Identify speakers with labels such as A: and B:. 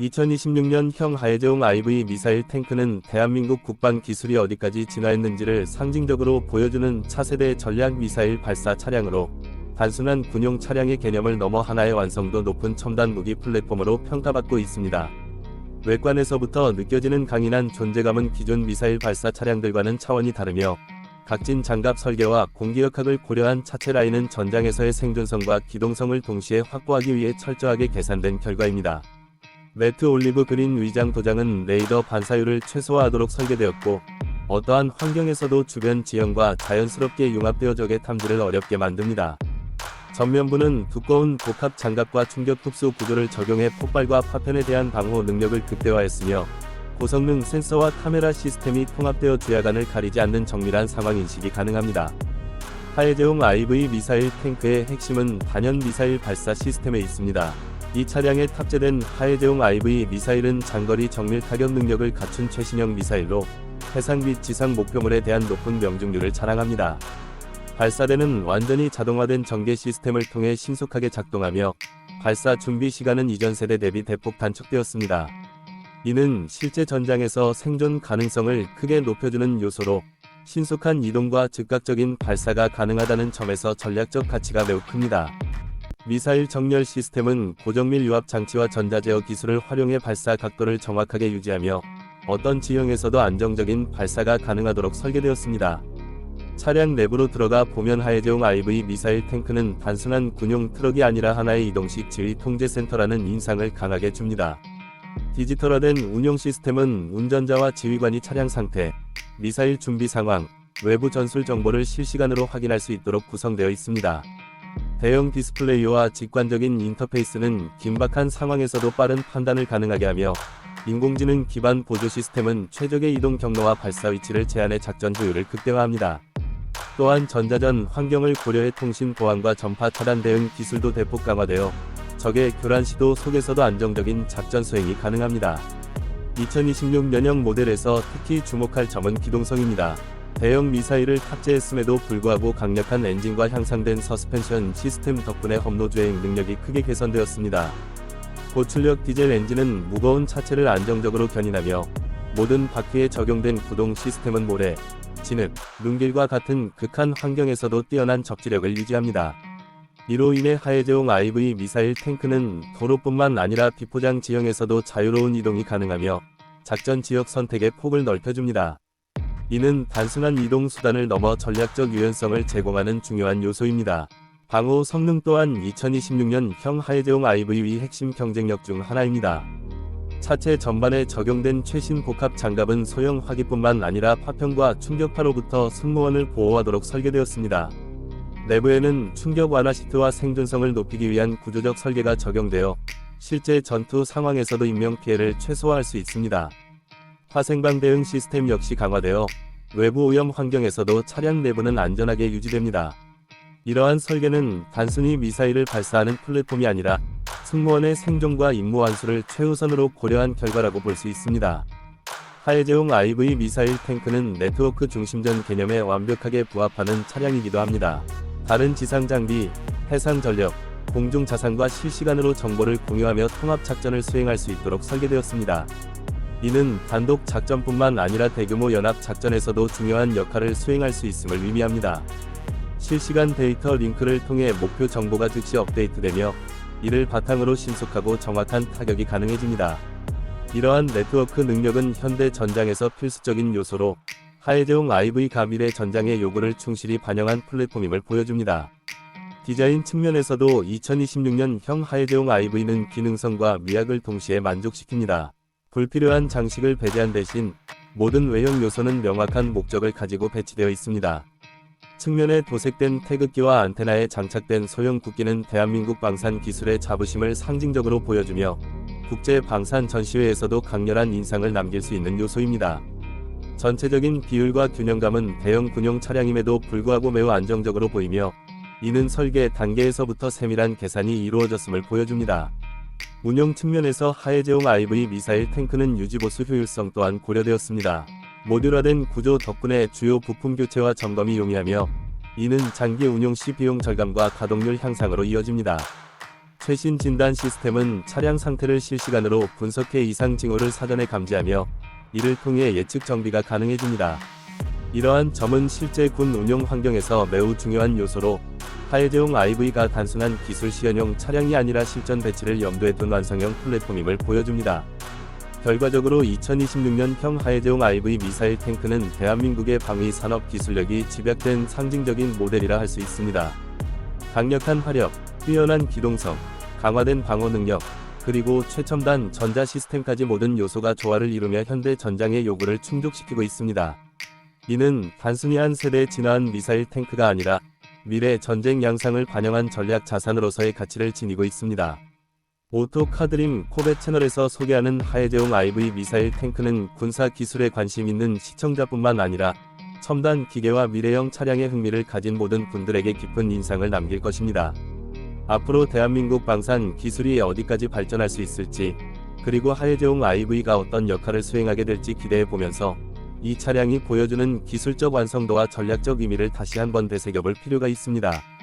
A: 2026년 형 하해제용 IV 미사일 탱크는 대한민국 국방 기술이 어디까지 진화했는지를 상징적으로 보여주는 차세대 전략 미사일 발사 차량으로 단순한 군용 차량의 개념을 넘어 하나의 완성도 높은 첨단 무기 플랫폼으로 평가받고 있습니다. 외관에서부터 느껴지는 강인한 존재감은 기존 미사일 발사 차량들과는 차원이 다르며 각진 장갑 설계와 공기역학을 고려한 차체 라인은 전장에서의 생존성과 기동성을 동시에 확보하기 위해 철저하게 계산된 결과입니다. 매트 올리브 그린 위장 도장은 레이더 반사율을 최소화하도록 설계되었고 어떠한 환경에서도 주변 지형과 자연스럽게 융합되어 적의 탐지를 어렵게 만듭니다. 전면부는 두꺼운 복합 장갑과 충격 흡수 구조를 적용해 폭발과 파편에 대한 방호 능력을 극대화했으며 고성능 센서와 카메라 시스템이 통합되어 주야간을 가리지 않는 정밀한 상황 인식이 가능합니다. 하해제용 IV 미사일 탱크의 핵심은 단연 미사일 발사 시스템에 있습니다. 이 차량에 탑재된 하해제용 IV 미사일은 장거리 정밀 타격 능력을 갖춘 최신형 미사일로 해상 및 지상 목표물에 대한 높은 명중률을 자랑합니다. 발사대는 완전히 자동화된 전개 시스템을 통해 신속하게 작동하며 발사 준비 시간은 이전 세대 대비 대폭 단축되었습니다. 이는 실제 전장에서 생존 가능성을 크게 높여주는 요소로 신속한 이동과 즉각적인 발사가 가능하다는 점에서 전략적 가치가 매우 큽니다. 미사일 정렬 시스템은 고정밀 유압 장치와 전자제어 기술을 활용해 발사 각도를 정확하게 유지하며 어떤 지형에서도 안정적인 발사가 가능하도록 설계되었습니다. 차량 내부로 들어가 보면 하해제용 IV 미사일 탱크는 단순한 군용 트럭이 아니라 하나의 이동식 지휘 통제 센터라는 인상을 강하게 줍니다. 디지털화된 운용 시스템은 운전자와 지휘관이 차량 상태, 미사일 준비 상황, 외부 전술 정보를 실시간으로 확인할 수 있도록 구성되어 있습니다. 대형 디스플레이와 직관적인 인터페이스는 긴박한 상황에서도 빠른 판단을 가능하게 하며 인공지능 기반 보조 시스템은 최적의 이동 경로와 발사 위치를 제한해 작전 효율을 극대화합니다. 또한 전자전 환경을 고려해 통신 보안과 전파 차단 대응 기술도 대폭 강화되어 적의 교란 시도 속에서도 안정적인 작전 수행이 가능합니다. 2026년형 모델에서 특히 주목할 점은 기동성입니다. 대형 미사일을 탑재했음에도 불구하고 강력한 엔진과 향상된 서스펜션 시스템 덕분에 험로 주행 능력이 크게 개선되었습니다. 고출력 디젤 엔진은 무거운 차체를 안정적으로 견인하며 모든 바퀴에 적용된 구동 시스템은 모래, 진흙, 눈길과 같은 극한 환경에서도 뛰어난 적지력을 유지합니다. 이로 인해 하해제용 IV 미사일 탱크는 도로뿐만 아니라 비포장 지형에서도 자유로운 이동이 가능하며 작전 지역 선택의 폭을 넓혀줍니다. 이는 단순한 이동 수단을 넘어 전략적 유연성을 제공하는 중요한 요소입니다. 방호 성능 또한 2026년 형 하해제용 IV의 핵심 경쟁력 중 하나입니다. 차체 전반에 적용된 최신 복합 장갑은 소형 화기뿐만 아니라 파편과 충격파로부터 승무원을 보호하도록 설계되었습니다. 내부에는 충격 완화 시트와 생존성을 높이기 위한 구조적 설계가 적용되어 실제 전투 상황에서도 인명 피해를 최소화할 수 있습니다. 화생방 대응 시스템 역시 강화되어 외부 오염 환경에서도 차량 내부는 안전하게 유지됩니다. 이러한 설계는 단순히 미사일을 발사하는 플랫폼이 아니라 승무원의 생존과 임무 완수를 최우선으로 고려한 결과라고 볼 수 있습니다. 하해제용 IV 미사일 탱크는 네트워크 중심전 개념에 완벽하게 부합하는 차량이기도 합니다. 다른 지상 장비, 해상 전력, 공중 자산과 실시간으로 정보를 공유하며 통합 작전을 수행할 수 있도록 설계되었습니다. 이는 단독 작전뿐만 아니라 대규모 연합 작전에서도 중요한 역할을 수행할 수 있음을 의미합니다. 실시간 데이터 링크를 통해 목표 정보가 즉시 업데이트되며 이를 바탕으로 신속하고 정확한 타격이 가능해집니다. 이러한 네트워크 능력은 현대 전장에서 필수적인 요소로 하해제용 IV 가밀의 전장의 요구를 충실히 반영한 플랫폼임을 보여줍니다. 디자인 측면에서도 2026년 형 하해제용 IV는 기능성과 미학을 동시에 만족시킵니다. 불필요한 장식을 배제한 대신 모든 외형 요소는 명확한 목적을 가지고 배치되어 있습니다. 측면에 도색된 태극기와 안테나에 장착된 소형 국기는 대한민국 방산 기술의 자부심을 상징적으로 보여주며 국제 방산 전시회에서도 강렬한 인상을 남길 수 있는 요소입니다. 전체적인 비율과 균형감은 대형 군용 차량임에도 불구하고 매우 안정적으로 보이며 이는 설계 단계에서부터 세밀한 계산이 이루어졌음을 보여줍니다. 운용 측면에서 하해제용 IV 미사일 탱크는 유지보수 효율성 또한 고려되었습니다. 모듈화된 구조 덕분에 주요 부품 교체와 점검이 용이하며 이는 장기 운용 시 비용 절감과 가동률 향상으로 이어집니다. 최신 진단 시스템은 차량 상태를 실시간으로 분석해 이상 징후를 사전에 감지하며 이를 통해 예측 정비가 가능해집니다. 이러한 점은 실제 군 운용 환경에서 매우 중요한 요소로 하예제용 IV가 단순한 기술 시연용 차량이 아니라 실전 배치를 염두에 둔 완성형 플랫폼임을 보여줍니다. 결과적으로 2026년형 하예제용 IV 미사일 탱크는 대한민국의 방위 산업 기술력이 집약된 상징적인 모델이라 할 수 있습니다. 강력한 화력, 뛰어난 기동성, 강화된 방어 능력, 그리고 최첨단 전자 시스템까지 모든 요소가 조화를 이루며 현대 전장의 요구를 충족시키고 있습니다. 이는 단순히 한 세대에 진화한 미사일 탱크가 아니라 미래 전쟁 양상을 반영한 전략 자산으로서의 가치를 지니고 있습니다. 오토 카드림 코베 채널에서 소개하는 하예제용 IV 미사일 탱크는 군사 기술에 관심 있는 시청자뿐만 아니라 첨단 기계와 미래형 차량의 흥미를 가진 모든 분들에게 깊은 인상을 남길 것입니다. 앞으로 대한민국 방산 기술이 어디까지 발전할 수 있을지, 그리고 하예제용 IV가 어떤 역할을 수행하게 될지 기대해 보면서 이 차량이 보여주는 기술적 완성도와 전략적 의미를 다시 한번 되새겨볼 필요가 있습니다.